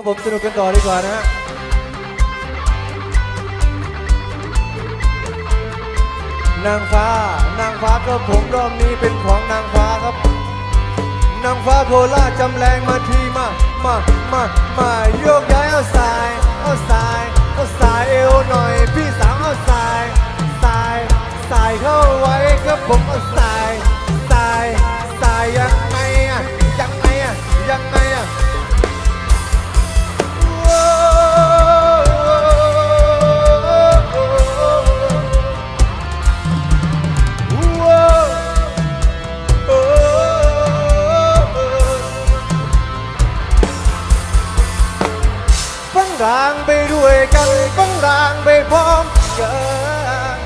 ก็ผมสนุกกันต่อดีกว่านะฮะนางฟ้า นางฟ้าก็ผมรอบนี้เป็นของนางฟ้าครับ นางฟ้าโคราชจำแรงมาทีมา มา มา มาโยกย้ายเอาสาย เอาสาย เอาสายเอวหน่อย พี่สาวเอาสาย สาย สายเข้าไว้ครับผมเอาสาย ฟังรางไปด้วยกันต้องรางไปพร้อมกัน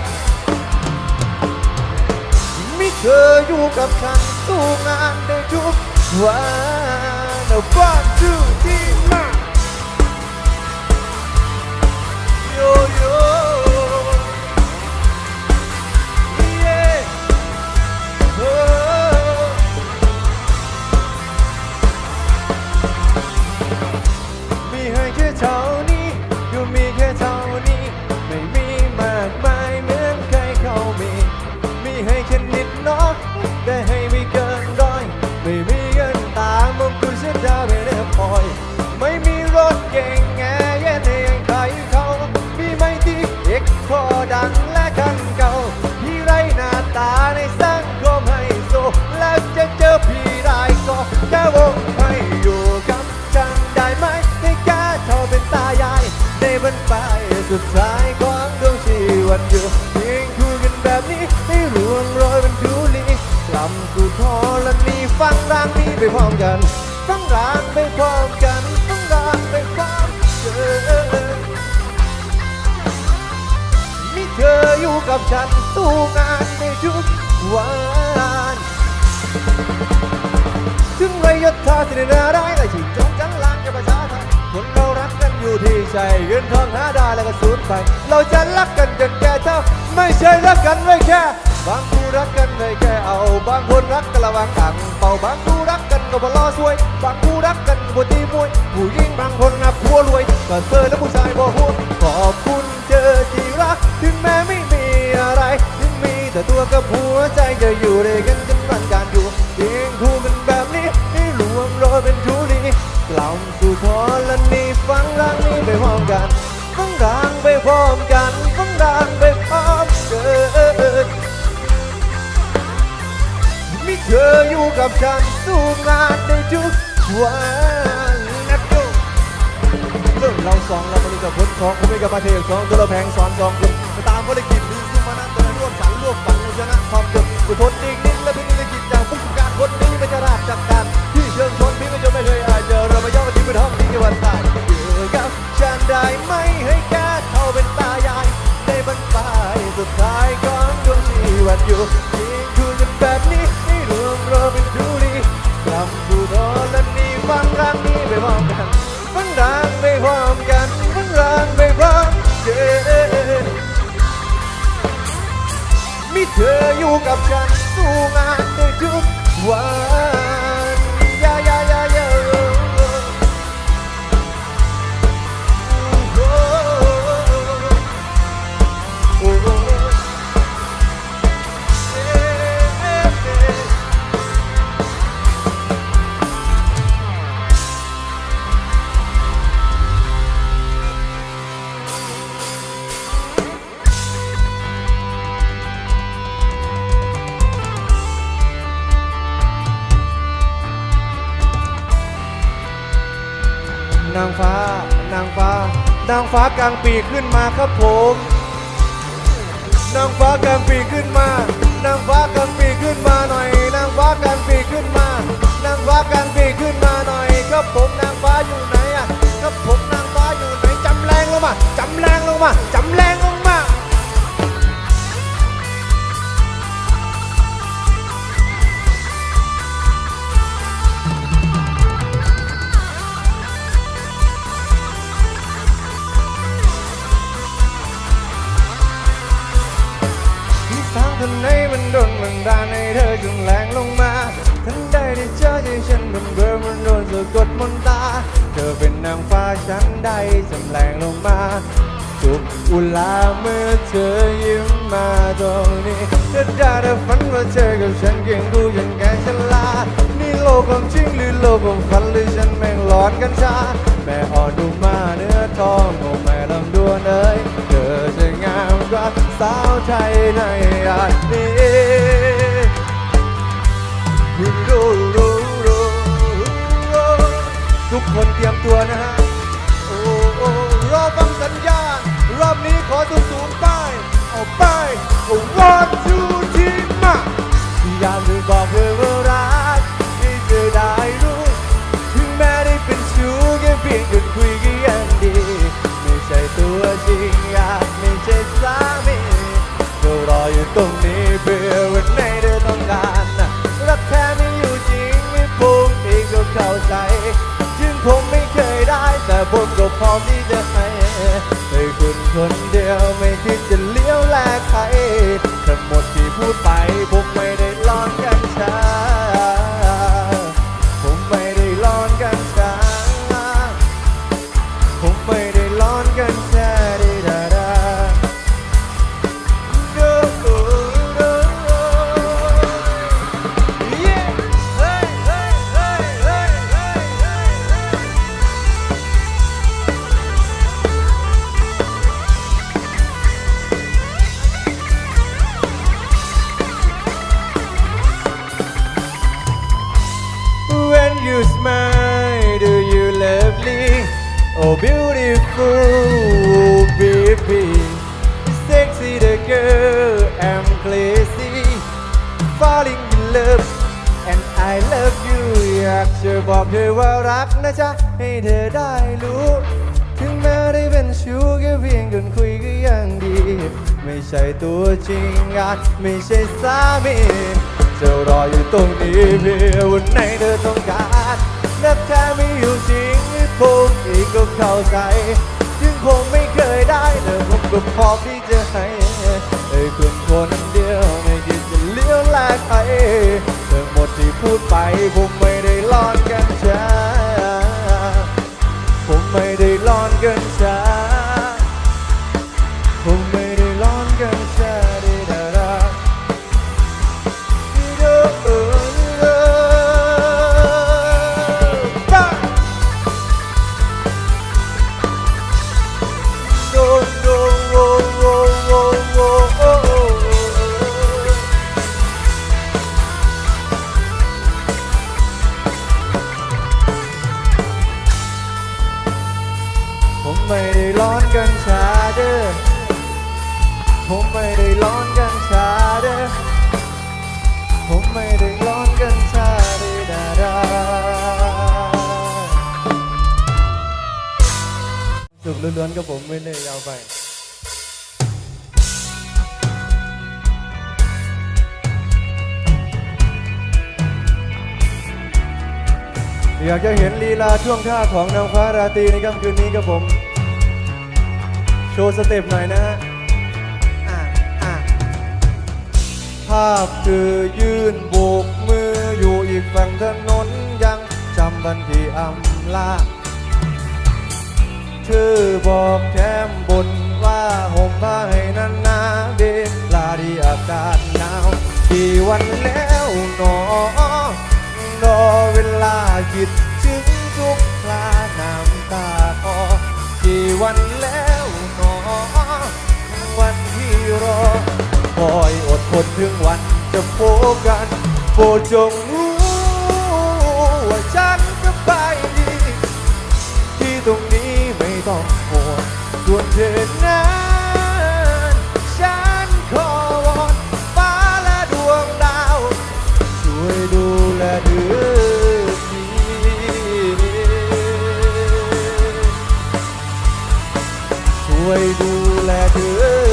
มิเธออยู่กับฉันสู้งานได้ทุกวันเอาบ้านดูที่มาโยโย่ อยู่เพียงคู่กันแบบนี้ให้รวงโรยเป็นผิวลีกลับสู่ทอและนี้ฟังร่างนี้ไปพร้อมกันฟังร่างไปพร้อมกันฟังร่างไปพร้อมกันมีเธออยู่กับฉันสู้งานในทุกวันถึงไรยศธาสิรินาได้แต่ชิงจงจังลางกับประชาไทยคนเราน อยู่ที่ใจเงินทองหาได้แล้วก็สูญไป เราจะรักกันจนแก่เท่า ไม่ใช่รักกันไว้แค่ บางคู่รักกันไว้แค่เอา บางคนรักกันระวังอังเป่าบางคู่รักกันก็บ่รอสวย บางคู่รักกันบ่ตีมวย ผู้หญิงบางคนนับผัวรวยก็เซอร์และผู้ชายบ่หัวขอบคุณเจอที่รัก ถึงแม้ไม่มีอะไร ถึงมีแต่ตัวกับหัวใจจะอยู่ด้วยกันจนวัน กับฉันสู้งานในทุกวันนะดูเรื่องเราสองเราบริกับพ้นของผมไม่กับมาเทสองตัวเราแพงสอนสองคนไปตามภารกิจดึงสู้มานั้นเดินร่วมฉันร่วมฝันเราชนะความจนไปทนอีกนิดและพียงในกิจจากผู้การคนนี้ไม่จะราบจากการที่เชิงชนพี่ไม่จะไม่เคยอาจเจอเรามาย่อที่เป็นห้องที่จังหวัดใต้เจอกับฉันได้ไหมให้แค่เท่าเป็นตายายในบรรปลายสุดท้ายของดวงชีวิตอยู่ ออยู่กับฉันสู้งานในทุกวัน นางฟ้า นางฟ้า นางฟ้ากลางปีขึ้นมาครับผม นางฟ้ากลางปีขึ้นมา นางฟ้ากลางปีขึ้นมาหน่อย นางฟ้ากลางปีขึ้นมา นางฟ้ากลางปีขึ้นมาหน่อยครับผมนางฟ้าอยู่ไหนอะครับผมนางฟ้าอยู่ไหนจำแรงลงมาจำแรงลงมาจำแรงลง จำแรงลงมาสุขอุลาเมื่อเธอยิ้มมาตรงนี้เธอได้แต่ฝันว่าเธอกับฉันเคียงคู่ยังแกฉลาดนี่โลกความจริงหรือโลกความฝันหรือฉันแม่งหลอนกันชาแม่อ่อนดูมาเนื้อทองโอ้แม่ลำดวนเอ้ยเธอจะงามกว่าสาวไทยในอาจนี้ทุกคนเตรียมตัวนะฮะ สัญญาณ รอบนี้ขอสูงสูงไปเอาไป one two three มาอยากจะบอกเธอว่ารักให้เธอได้รู้ถึงแม้ได้เป็นชู้แค่เพียงกันคุยก็ยังดี ไม่ใช่ตัวจริงอยากไม่ใช่สามีเธอรออยู่ตรงนี้เพื่อวันไหนเธอต้องการรักแท้ไม่อยู่จริงไม่พุ่งเองก็เข้าใจ ถึงผมไม่เคยได้แต่ผมก็พร้อมที่จะ คนเดียวไม่คิดจะเลี้ยวแลกใครทั้งหมดที่พูดไปพวกไม่ love, and I love you. อยากจะบอกเธอว่ารักนะจ๊ะ ให้เธอได้รู้ ถึงแม้ได้เป็นชู้แค่เพียงกันคุยก็ยังดี ไม่ใช่ตัวจริงอาจไม่ใช่สามีจะรออยู่ตรงนี้เพื่อวันไหนเธอต้องการนับแท้ไม่อยู่จริงผมองก็เข้าใจถึงผมไม่เคยได้แต่ผมก็พร้อมที่จะให้ให้คุณคน แลกใครทั้งหมดที่พูดไปผมไม่ได้ลอนกันช้าผมไม่ได้ร้อนกันชาผมไม่ ไม่ได้ร้อนกันชาเด้อผมไม่ได้ร้อนกันชาเด้อผมไม่ได้ร้อนกันชาเด้อดาดาสุขล้วนๆกับผมไม่ได้ยาวไปอยากจะเห็นลีลาช่วงท่าของนางฟ้าราตรีในค่ำคืนนี้ครับผม โชว์สเต็ปหน่อยนะฮะภาพคือยืนโบกมืออยู่อีกฝั่งถนนยังจำบันที่อำลาเธอบอกแก้มบนว่าห่มผ้าให้นานนาเดลาดีอากาศหนาวกี่วันแล้วหนอรอเวลาคิด รอ คอยอดทนถึงวันจะพบกัน โปรดจงรู้ว่าฉันสบายดี ที่ตรงนี้ไม่ต้องห่วงส่วนเธอนั้นฉันขอวอนฟ้าและดวงดาว ช่วยดูแลเธอทีช่วยดูแลเธอ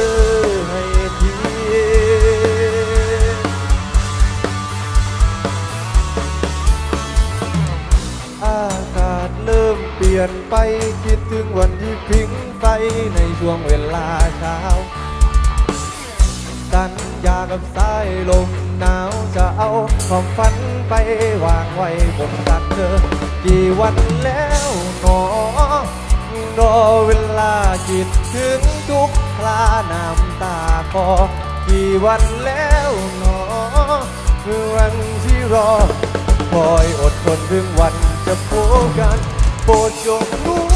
ไปคิดถึงวันที่พิงไฟในช่วงเวลาเช้า สัญญากับสายลมหนาวจะเอาความฝันไปวางไว้บนตักเธอ กี่วันแล้วหนอรอเวลาคิดถึงทุกคราน้ำตาคอกี่วันแล้วหนอวันที่รอคอยอดทนถึงวันจะพบกัน Pode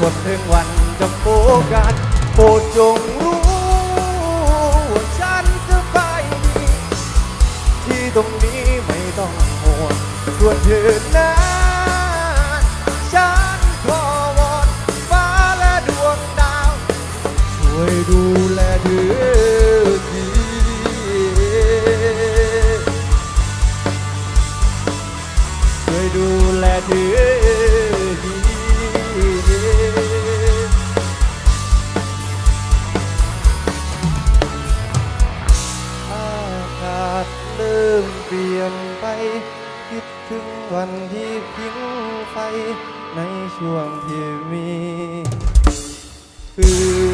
คนถึงวันจะโฟกัสโปรดจงรู้ว่าฉันจะไปดีที่ตรงนี้ไม่ต้องห่วงส่วนเธอนะฉันขอวอนฟ้าและดวงดาว ช่วยดู ลี่ยนไป คิดถึงวันที่พิงไฟ ในช่วงที่มีคือ